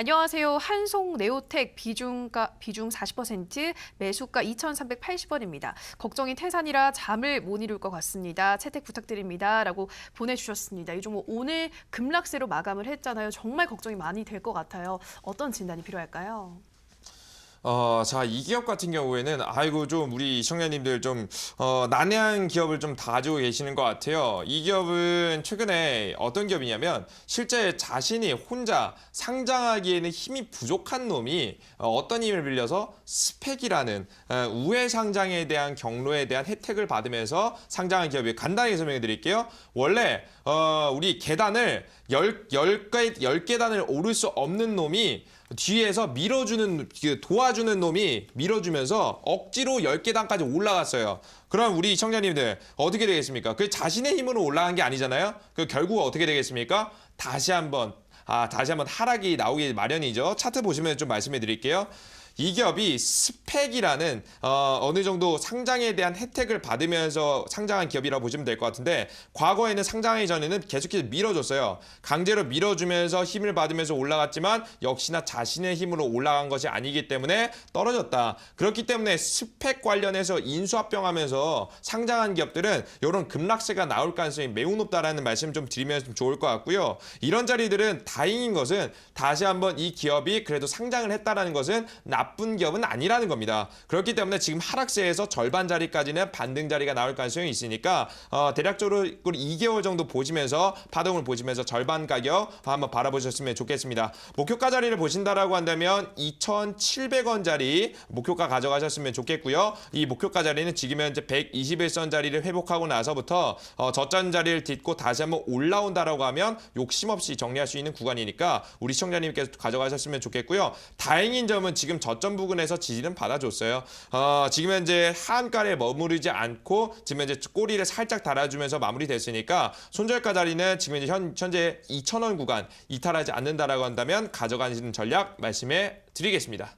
안녕하세요. 한송 네오텍 비중가 비중 40% 매수가 2,380원입니다. 걱정이 태산이라 잠을 못 이룰 것 같습니다. 채택 부탁드립니다라고 보내주셨습니다. 이 종목 오늘 급락세로 마감을 했잖아요. 정말 걱정이 많이 될 것 같아요. 어떤 진단이 필요할까요? 어, 자, 이 기업 같은 경우에는 아이고 좀 우리 시청자님들 좀 어, 난해한 기업을 좀다 가지고 계시는 것 같아요. 이 기업은 최근에 어떤 기업이냐면 실제 자신이 혼자 상장하기에는 힘이 부족한 놈이 어, 어떤 힘을 빌려서 스펙이라는 어, 우회 상장에 대한 경로에 대한 혜택을 받으면서 상장한 기업이 간단하게 설명해 드릴게요. 원래 어, 우리 계단을 열, 열, 개, 열 계단을 오를 수 없는 놈이 뒤에서 밀어주는 그 도와주는 놈이 밀어주면서 억지로 10계단까지 올라갔어요. 그럼 우리 시청자님들 어떻게 되겠습니까? 그 자신의 힘으로 올라간 게 아니잖아요. 그 결국 어떻게 되겠습니까? 다시 한번 아 다시 한번 하락이 나오기 마련이죠. 차트 보시면 좀 말씀해 드릴게요. 이 기업이 스펙이라는 어, 어느 정도 상장에 대한 혜택을 받으면서 상장한 기업이라고 보시면 될 것 같은데 과거에는 상장하기 전에는 계속해서 밀어줬어요. 강제로 밀어주면서 힘을 받으면서 올라갔지만 역시나 자신의 힘으로 올라간 것이 아니기 때문에 떨어졌다. 그렇기 때문에 스펙 관련해서 인수합병하면서 상장한 기업들은 이런 급락세가 나올 가능성이 매우 높다라는 말씀 좀 드리면 좀 좋을 것 같고요. 이런 자리들은 다행인 것은 다시 한번 이 기업이 그래도 상장을 했다라는 것은 나쁜 기업은 아니라는 겁니다. 그렇기 때문에 지금 하락세에서 절반 자리까지는 반등 자리가 나올 가능성이 있으니까 어, 대략적으로 2개월 정도 보시면서 파동을 보시면서 절반 가격 한번 바라보셨으면 좋겠습니다. 목표가 자리를 보신다라고 한다면 2,700원 자리 목표가 가져가셨으면 좋겠고요. 이 목표가 자리는 지금 현재 121선 자리를 회복하고 나서부터 어, 저점 자리를 딛고 다시 한번 올라온다라고 하면 욕심 없이 정리할 수 있는 구간이니까 우리 시청자님께서 가져가셨으면 좋겠고요. 다행인 점은 지금 저점 부근에서 지지는 받아줬어요. 어, 지금 현재 하한가에 머무르지 않고 지금 현재 꼬리를 살짝 달아주면서 마무리됐으니까 손절가 자리는 지금 현재 현, 현재 2,000원 구간 이탈하지 않는다라고 한다면 가져가시는 전략 말씀해 드리겠습니다.